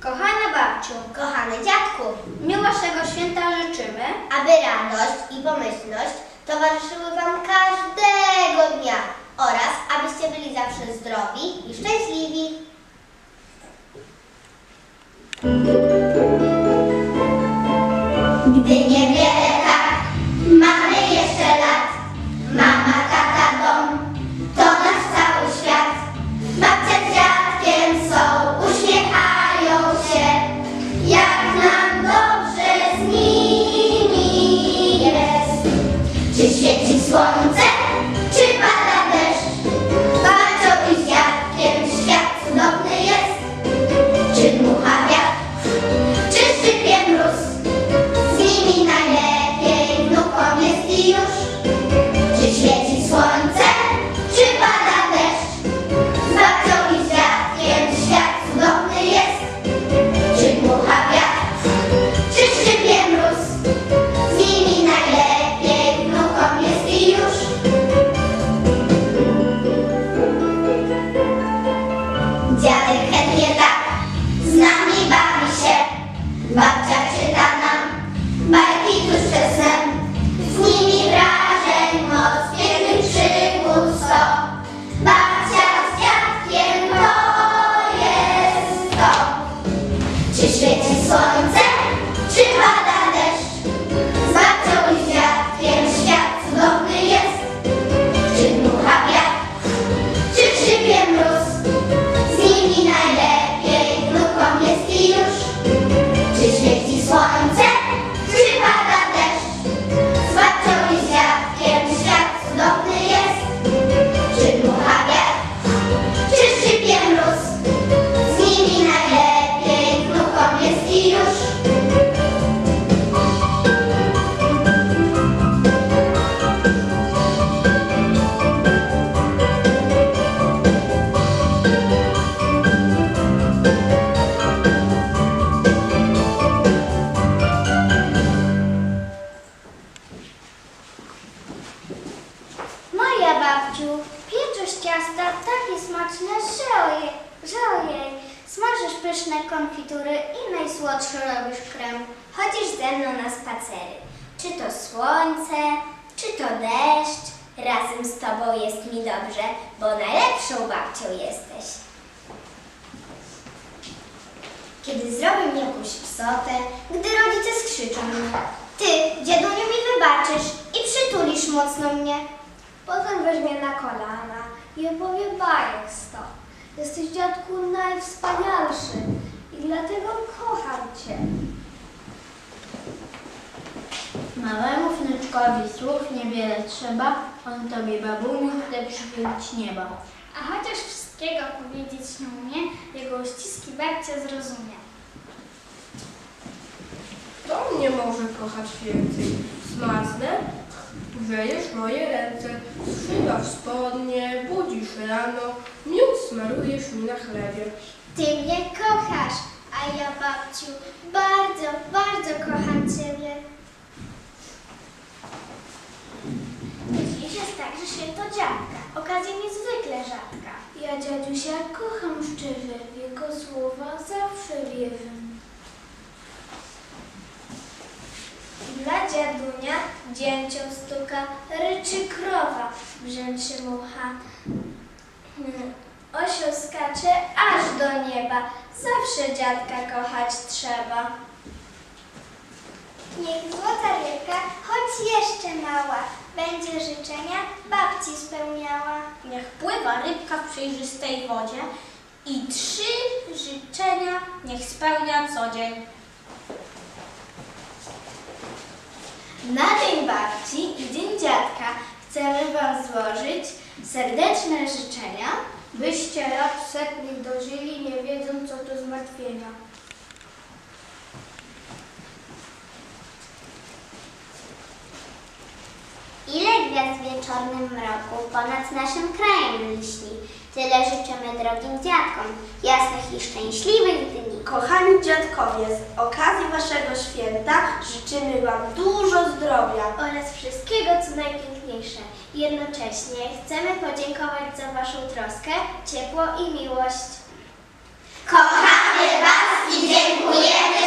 Kochana babciu, Kochany dziadku, miłego święta życzymy. aby radość i pomyślność towarzyszyły Wam każdego dnia oraz abyście byli zawsze zdrowi i szczęśliwi. Pieczesz ciasta takie smaczne, że ojej, że ojej. Smażysz pyszne konfitury i najsłodszy robisz krem. Chodzisz ze mną na spacery. Czy to słońce, czy to deszcz. Razem z tobą jest mi dobrze, bo najlepszą babcią jesteś. Kiedy zrobię jakąś psotę, gdy rodzice skrzyczą mnie. Ty, dziaduniu, mi wybaczysz i przytulisz mocno mnie. Potem weźmie na kolana i opowie bajek sto. Jesteś dziadku najwspanialszy i dlatego kocham cię. Małemu wnuczkowi słów niewiele trzeba, on tobie babuniu chce przypiąć nieba. A chociaż wszystkiego powiedzieć nie umie, jego uściski babcia zrozumie. Kto mnie może kochać więcej? Smaczne? Grzejesz moje ręce, zszywasz spodnie, budzisz rano, miód smarujesz mi na chlebie. Ty mnie kochasz, a ja babciu bardzo, bardzo kocham ciebie. Dziś jest także święto dziadka, okazja niezwykle rzadka. Ja dziadusia kocham szczerze, w jego słowa zawsze wierzę. Dla dziadunia dzięcią stuka, ryczy krowa, brzęczy mucha. Hmm, Osioł skacze aż do nieba, zawsze dziadka kochać trzeba. Niech złota rybka, choć jeszcze mała, będzie życzenia babci spełniała. Niech pływa rybka w przejrzystej wodzie i trzy życzenia niech spełnia co dzień. Na Dzień Babci i Dzień Dziadka chcemy Wam złożyć serdeczne życzenia, byście lat setnych dożyli, nie wiedząc co to zmartwienia. Ile gwiazd w wieczornym mroku ponad naszym krajem lśni. Tyle życzymy drogim dziadkom, jasnych i szczęśliwych dni. Kochani Dziadkowie, z okazji Waszego święta życzymy Wam dużo zdrowia oraz wszystkiego, co najpiękniejsze. Jednocześnie chcemy podziękować za Waszą troskę, ciepło i miłość. Kochamy Was i dziękujemy!